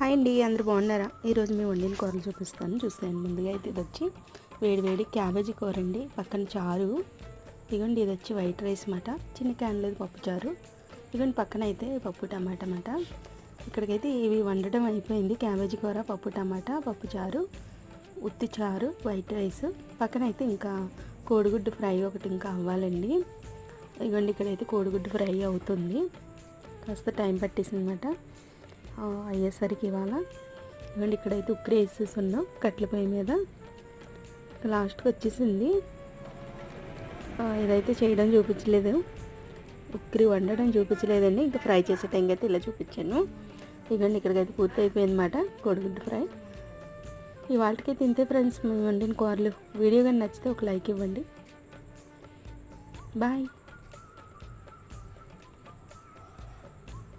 Hi అండి అందరు బాగున్నారా? ఈరోజు మేము వండిన కూరలు చూపిస్తాను. చూస్తాను ముందుగా అయితే ఇది వచ్చి వేడి వేడి క్యాబేజీ కూర అండి. పక్కన చారు ఇదిగోండి ఇది వచ్చి వైట్ రైస్ మాట చిన్న క్యాన్లేదు పప్పు చారు. ఇదిగోండి పక్కన అయితే పప్పు టమాటా మాట ఇక్కడికైతే ఇవి వండడం అయిపోయింది. క్యాబేజీ కూర పప్పు టమాటా పప్పు చారు ఉత్తి చారు వైట్ రైస్. పక్కన అయితే ఇంకా కోడిగుడ్డు ఫ్రై ఒకటి ఇంకా అవ్వాలండి. ఇదిగోండి ఇక్కడైతే కోడిగుడ్డు ఫ్రై అవుతుంది. కాస్త టైం పట్టేసింది అనమాట అయ్యేసరికి ఇవాళ ఇవ్వండి ఇక్కడైతే ఉక్రీ వేసేసి ఉన్నాం కట్టెల పొయ్యి మీద. లాస్ట్కి వచ్చేసింది. ఇదైతే చేయడం చూపించలేదు. ఉక్కిరి వండడం చూపించలేదండి. ఇంకా ఫ్రై చేసే టైంకి అయితే ఇలా చూపించాను. ఇవ్వండి ఇక్కడికైతే పూర్తి అయిపోయింది అనమాట కోడిగుడ్డు ఫ్రై. ఇవాళకి తింటే ఫ్రెండ్స్ మేము వండిన కూరలు. వీడియో కానీ నచ్చితే ఒక లైక్ ఇవ్వండి. బాయ్.